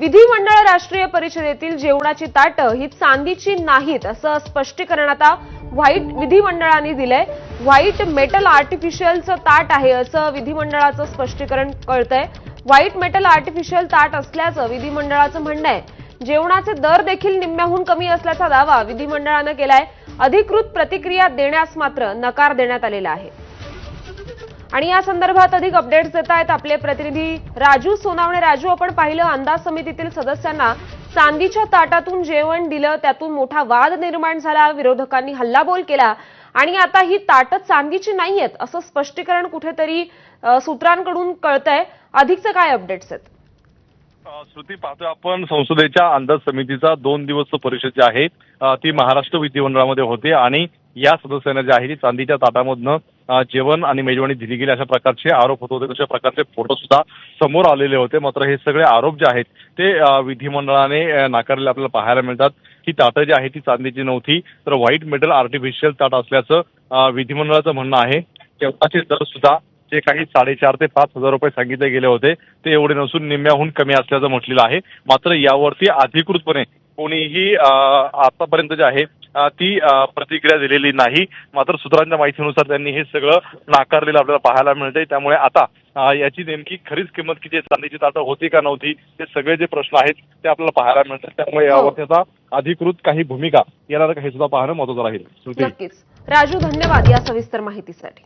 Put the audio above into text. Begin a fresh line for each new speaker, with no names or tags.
विधिमंडळ राष्ट्रीय परिषदेतील जेवणाची ताटं ही चांदीची नाहीत असं स्पष्टीकरण आता व्हाईट विधिमंडळाने दिलंय. व्हाईट मेटल आर्टिफिशियलचं ताट आहे असं विधिमंडळाचं स्पष्टीकरण कळतंय. व्हाईट मेटल आर्टिफिशियल ताट असल्याचं विधिमंडळाचं म्हणणं आहे. जेवणाचे दर देखील निम्म्याहून कमी असल्याचा दावा विधिमंडळानं केलाय. अधिकृत प्रतिक्रिया देण्यास मात्र नकार देण्यात आलेला आहे. आणि या संदर्भात अधिक अपडेट्स देत आहेत आपले प्रतिनिधी राजू सोनावणे. राजू आपण पाहिलं अंदाज समितीतील सदस्यांना चांदीच्या ताटातून जेवण दिलं त्यातून मोठा वाद निर्माण झाला विरोधकांनी हल्लाबोल केला आणि आता ही ताटं चांदीची नाहीयेत असं स्पष्टीकरण कुठेतरी सूत्रांकडून कळतंय. अधिकचे काय अपडेट्स आहेत?
श्रुती पाहतोय आपण संसदेच्या अंदाज समितीचा दोन दिवस परिषद जी आहे ती महाराष्ट्र विधिमंडळामध्ये होते आणि या सदस्यांना जे आहे ती चांदीच्या ताटामधनं जेवण आणि मेजवानी दिली गेली अशा प्रकारचे आरोप होत होते. तशा प्रकारचे फोटो सुद्धा समोर आलेले होते. मात्र हे सगळे आरोप जे आहेत ते विधिमंडळाने नाकारलेले आपल्याला पाहायला मिळतात. ही ताटं जी आहे ती चांदीची नव्हती तर व्हाईट मेटल आर्टिफिशियल ताट असल्याचं विधिमंडळाचं म्हणणं आहे. जेवणाचे दर सुद्धा जे काही साडेचार ते पाच हजार रुपये सांगितले गेले होते ते एवढे नसून निम्म्याहून कमी असल्याचं म्हटलेलं आहे. मात्र यावरती अधिकृतपणे कोणीही आतापर्यंत जे आहे ती प्रतिक्रिया दिलेली नाही. मात्र सूत्रांच्या माहितीनुसार त्यांनी हे सगळं नाकारलेलं आपल्याला पाहायला मिळतंय. त्यामुळे आता याची नेमकी खरीच किंमत किती चांदीची ताटं होती का नव्हती हे सगळे जे प्रश्न आहेत ते आपल्याला पाहायला मिळतात. त्यामुळे यावरती आता अधिकृत काही भूमिका येणार का हे सुद्धा पाहणं महत्वाचं राहील.
नक्कीच. राजू धन्यवाद या सविस्तर माहितीसाठी.